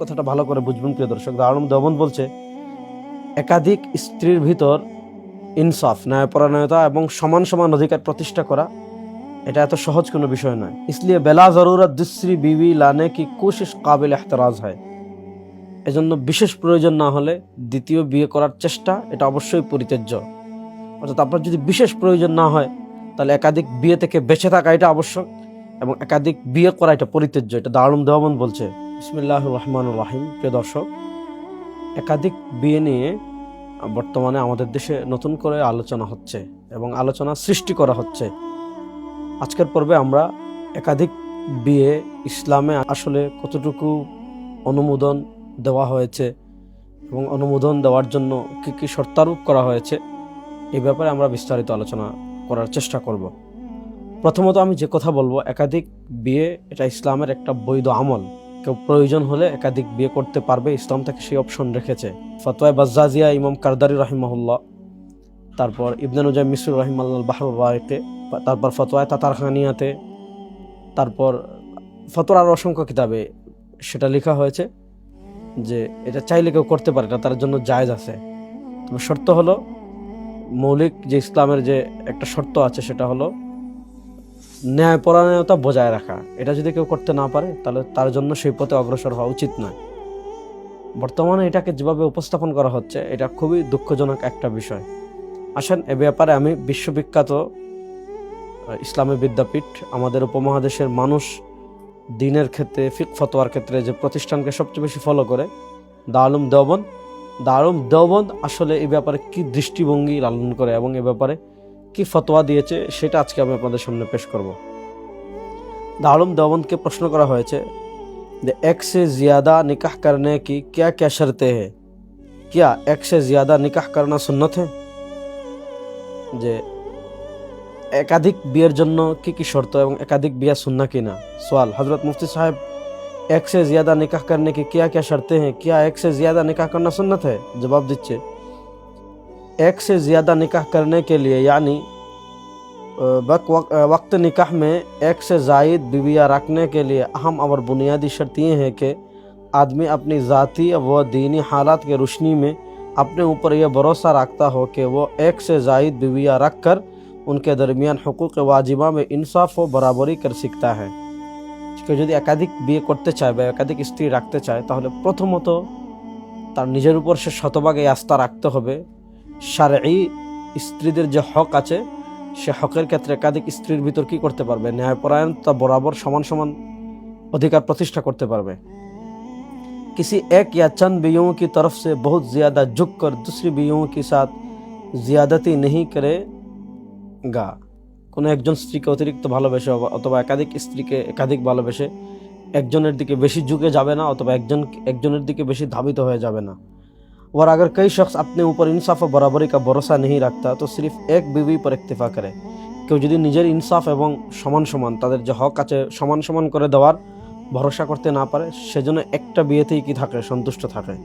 কথাটা ভালো করে বুঝবেন, প্রিয় দর্শক। দারুণ দেবন বলছে, একাধিক স্ত্রীর ভিতর ইনসাফ, ন্যায়পরায়ণতা এবং সমান সমান অধিকার প্রতিষ্ঠা করা, এটা এত সহজ কোনো বিষয় নয়। ইসলিয়ে বেলা জরুরত দুশ্রী বিবি লানে কি কোশিস কাবিল এহতরাজ হয়? এজন্য বিশেষ প্রয়োজন না হলে দ্বিতীয় বিয়ে করার চেষ্টা, এটা অবশ্যই পরিত্যাজ্য। অর্থাৎ আপনার যদি বিশেষ প্রয়োজন না হয়, তাহলে একাধিক বিয়ে থেকে বেঁচে থাকা এটা আবশ্যক এবং একাধিক বিয়ে করা এটা পরিত্যাজ্য, এটা দারুম দেওয়ামন বলছে। বিসমিল্লাহ রহমান রাহিম প্রিয় দর্শক, একাধিক বিয়ে নিয়ে বর্তমানে আমাদের দেশে নতুন করে আলোচনা হচ্ছে এবং আলোচনা সৃষ্টি করা হচ্ছে। আজকের পর্বে আমরা একাধিক বিয়ে ইসলামে আসলে কতটুকু অনুমোদন দেওয়া হয়েছে এবং অনুমোদন দেওয়ার জন্য কী কী শর্তারোপ করা হয়েছে, এই ব্যাপারে আমরা বিস্তারিত আলোচনা করার চেষ্টা করব। প্রথমত আমি যে কথা বলব, একাধিক বিয়ে এটা ইসলামের একটা বৈধ আমল। কেউ প্রয়োজন হলে একাধিক বিয়ে করতে পারবে, ইসলাম থেকে সেই অপশন রেখেছে। ফতোয় বাজ্জাজিয়া ইমাম কারদারি রহিমাহুল্লাহ, তারপর ইবনানুজাই মিসুর রহিমাল্লাহ বাহরুর রায়কে তারপর ফতোয়ায় তাতার খানিয়াতে তারপর ফতোয়ার আরও অসংখ্য কিতাবে সেটা লেখা হয়েছে যে এটা চাইলে কেউ করতে পারে, এটা তার জন্য জায়েজ আছে। তবে শর্ত হলো, মৌলিক যে ইসলামের যে একটা শর্ত আছে সেটা হলো ন্যায়পরায়ণতা বজায় রাখা। এটা যদি কেউ করতে না পারে, তাহলে তার জন্য সেই পথে অগ্রসর হওয়া উচিত নয়। বর্তমানে এটাকে যেভাবে উপস্থাপন করা হচ্ছে, এটা খুবই দুঃখজনক একটা বিষয়। আসেন, এ ব্যাপারে আমি বিশ্ববিখ্যাত ইসলামী বিদ্যাপীঠ, আমাদের উপমহাদেশের মানুষ দিনের ক্ষেত্রে, ফিক ফতোয়ার ক্ষেত্রে যে প্রতিষ্ঠানকে সবচেয়ে বেশি ফলো করে, দারুম দেওবন্দ। দারুম দেওবন্দ আসলে এ ব্যাপারে কি দৃষ্টিভঙ্গি লালন করে এবং এ ব্যাপারে কি ফতোয়া দিয়েছে সেটা আজকে আমি আপনাদের সামনে পেশ করব দারুম দেওবন্দকে প্রশ্ন করা হয়েছে যে এক से ज़्यादा निकाह करने की क्या क्या शर्तें हैं क्या एक से ज़्यादा निकाह करना सुन्नत है যে একাধিক বিয়ের জন্য কি কি শর্ত এবং একাধিক বিয়া সুন্না কি না সওয়াল হজরত মুফতি সাহেব এক से ज़्यादा निकाह करने की क्या क्या शर्तें हैं क्या एक से ज़्यादा निकाह करना सुन्नत है जवाब দিচ্ছে एक से ज़्यादा निकाह करने के लिए यानी अ, वक- वक- अ, वक्त निकाह में एक से जायद बीवियाँ रखने के लिए अहम और बुनियादी शर्त ये है कि आदमी अपनी ज़ाती व दीनी हालात के रोशनी में अपने ऊपर यह भरोसा रखता हो कि वो एक से जायद बीवियाँ रख कर उनके दरमियान हकूक़ वाजिबा में इंसाफ व बराबरी कर सकता है কেউ যদি একাধিক বিয়ে করতে চায় বা একাধিক স্ত্রী রাখতে চায় তাহলে প্রথমত তার নিজের উপর সে শতভাগ এই আস্থা রাখতে হবে সারই স্ত্রীদের যে হক আছে সে হকের ক্ষেত্রে একাধিক স্ত্রীর ভিতর কি করতে পারবে ন্যায়পরায়ণতা বরাবর সমান সমান অধিকার প্রতিষ্ঠা করতে পারবে किसी एक या चंद बीयों की तरफ से बहुत ज़्यादा झुक कर दूसरी बीयों के साथ ज़्यादती नहीं करेगा কোনো একজন স্ত্রীকে অতিরিক্ত ভালোবেসে অবা- অথবা একাধিক স্ত্রীকে একাধিক ভালোবেসে একজনের দিকে বেশি ঝুঁকে যাবে না অথবা একজন একজনের দিকে বেশি ধাবিত হয়ে যাবে না और अगर कई शख्स अपने ऊपर इंसाफ और बराबरी का भरोसा नहीं रखता तो सिर्फ एक बीवी पर इक्तफा करे কেউ যদি নিজের ইনসাফ এবং সমান সমান তাদের যে হক আছে সমান সমান করে দেওয়ার ভরসা করতে না পারে সেজন্য একটা বিয়েতেই কি থাকে সন্তুষ্ট থাকে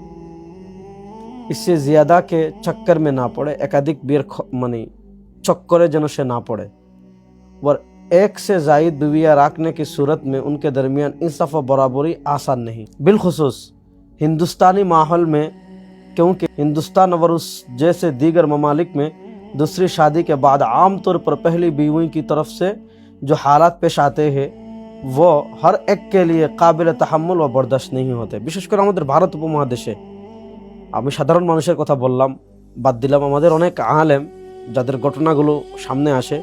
इससे ज़्यादा के चक्कर में ना पड़े एकाधिक বিয়ের খ- মানে চক্করে যেন সে না পড়ে और एक से जायद बीवियाँ रखने की सूरत में उनके दरमियान इंसाफ और बराबरी आसान नहीं बिलखसूस हिंदुस्तानी माहौल में क्योंकि हिंदुस्तान और उस जैसे दीगर ममालिक में दूसरी शादी के बाद आम तौर पर पहली बीवी की तरफ से जो हालात पेश आते हैं वो हर एक के लिए काबिल तहमुल व बर्दाश्त नहीं होते বিশেষ করে আমাদের ভারত উপমহাদেশে আমি সাধারণ মানুষের কথা বললাম বাদ দিলাম আমাদের অনেক আলেম যাদের ঘটনাগুলো সামনে আসে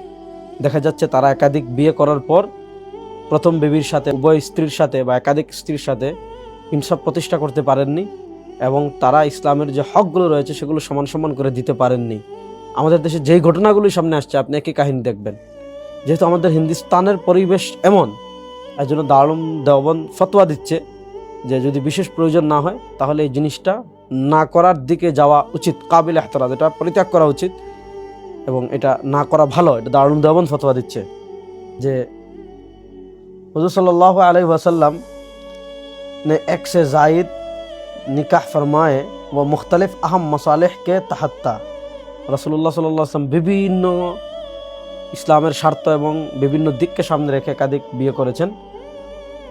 দেখা যাচ্ছে তারা একাধিক বিয়ে করার পর প্রথম বেবির সাথে উভয় স্ত্রীর সাথে বা একাধিক স্ত্রীর সাথে ইনসাফ প্রতিষ্ঠা করতে পারেননি এবং তারা ইসলামের যে হকগুলো রয়েছে সেগুলো সমান সমান করে দিতে পারেননি। আমাদের দেশে যেই ঘটনাগুলি সামনে আসছে, আপনি একই কাহিনী দেখবেন। যেহেতু আমাদের হিন্দুস্তানের পরিবেশ এমন, এর জন্য দারুম দেওবন ফতোয়া দিচ্ছে যে যদি বিশেষ প্রয়োজন না হয়, তাহলে এই জিনিসটা না করার দিকে যাওয়া উচিত, কাবিল এহতরাজ। এটা পরিত্যাগ করা উচিত এবং এটা না করা ভালো, এটা দারুম দেওবন ফতোয়া দিচ্ছে যে হজুর সাল্লাহ আলহি ওয়াসাল্লাম এক সে জাইদ निकाह फरमाए व मुख्तलिफ अहम मसालेह के तहत था রসুল্লাহ সাল্লাম বিভিন্ন ইসলামের স্বার্থ এবং বিভিন্ন দিককে সামনে রেখে একাধিক বিয়ে করেছেন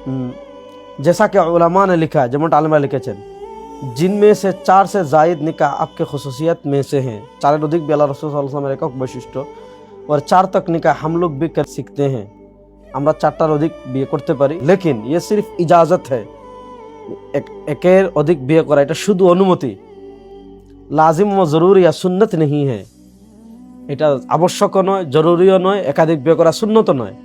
উম, जैसा कि उलमा ने लिखा है যেমনটা আলমরা লিখেছেন जिनमें से चार से जायद निकाह आपके खसूसियत में से हैं চারের অধিক বেলা রসুল সাল্লামের একক বৈশিষ্ট্য और चार तक निकाह हम लोग भी कर सीखते हैं আমরা চারটার অধিক বিয়ে করতে পারি লেকিন ইয়ে সির্ফ ইজাজত है এক- একের অধিক বিয়ে করা, এটা শুধু অনুমতি। লাজিম ও জরুরি আর সুন্নত নেই হ্যাঁ এটা আবশ্যকও নয়, জরুরিও নয়, একাধিক বিয়ে করা সুন্নত নয়।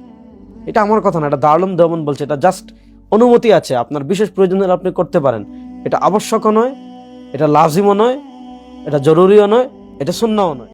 এটা আমার কথা না, এটা দারুম দেমন বলছে, এটা জাস্ট অনুমতি আছে, আপনার বিশেষ প্রয়োজন আপনি করতে পারেন। এটা আবশ্যকও নয়, এটা লাজিমও নয়, এটা জরুরিও নয়, এটা শূন্যও নয়।